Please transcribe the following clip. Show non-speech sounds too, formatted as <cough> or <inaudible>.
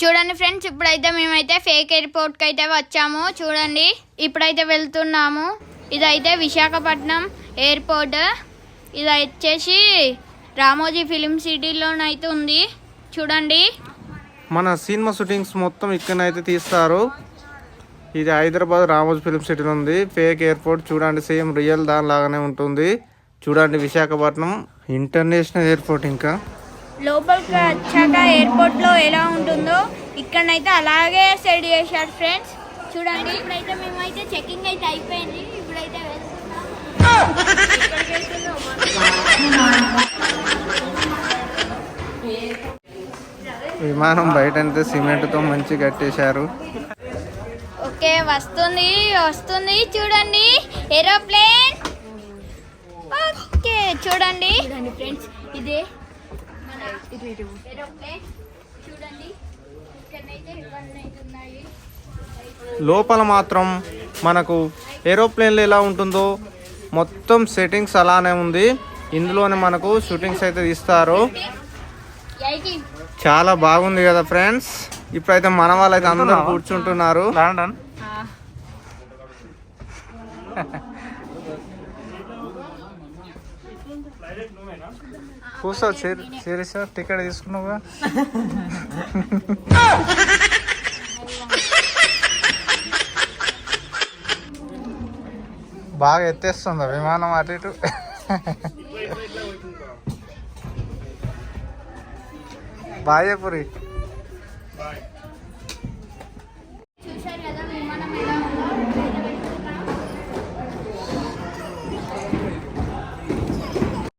చూడండి ఫ్రెండ్స్ ఇప్పుడైతే మేమైతే ఫేక్ ఎయిర్పోర్ట్కి అయితే వచ్చాము. చూడండి ఇప్పుడైతే వెళ్తున్నాము. ఇదైతే విశాఖపట్నం ఎయిర్పోర్ట్. ఇది వచ్చేసి రామోజీ ఫిలిం సిటీలోనైతే ఉంది. చూడండి. మన సినిమా షూటింగ్స్ మొత్తం ఇక్కడనైతే తీస్తారు. ఇది హైదరాబాద్ రామోజీ ఫిలిం సిటీలో ఉంది. ఫేక్ ఎయిర్పోర్ట్ చూడండి సేమ్ రియల్ దాని లాగానే ఉంటుంది. చూడండి విశాఖపట్నం ఇంటర్నేషనల్ ఎయిర్పోర్ట్ ఇంకా. లోపలికి వచ్చాక ఎయిర్పోర్ట్లో ఎలా ఉంటుందో ఇక్కడనైతే అలాగే సెట్ చేశారు ఫ్రెండ్స్. చూడండి. ఇప్పుడైతే మేమైతే చెకింగ్ అయితే అయిపోయింది. ఇప్పుడైతే వెళ్తున్నాం. విమానం బయట అయితే సిమెంట్తో మంచి కట్టేశారు. ఓకే వస్తుంది వస్తుంది. చూడండి. ఏరోప్లేన్. ఓకే చూడండి. చూడండి ఫ్రెండ్స్ ఇదే మన ఏరోప్లేన్ చూడండి. ఇక్కడైతే ఇవన్నీ అయితే ఉన్నాయి. లోపల మాత్రం మనకు ఏరోప్లేన్లో ఎలా ఉంటుందో మొత్తం సెట్టింగ్స్ అలానే ఉంది. ఇందులోనే మనకు షూటింగ్స్ అయితే తీస్తారు. చాలా బాగుంది కదా ఫ్రెండ్స్ ఇప్పుడైతే మన వాళ్ళైతే అందరూ కూర్చుంటున్నారు. <laughs> కూర్చో సిరీస్ టికెట్ తీసుకున్నావుగా? బాగా ఎత్తేస్తుందా విమానం అటు ఇటు. బాయ్ చెప్పురి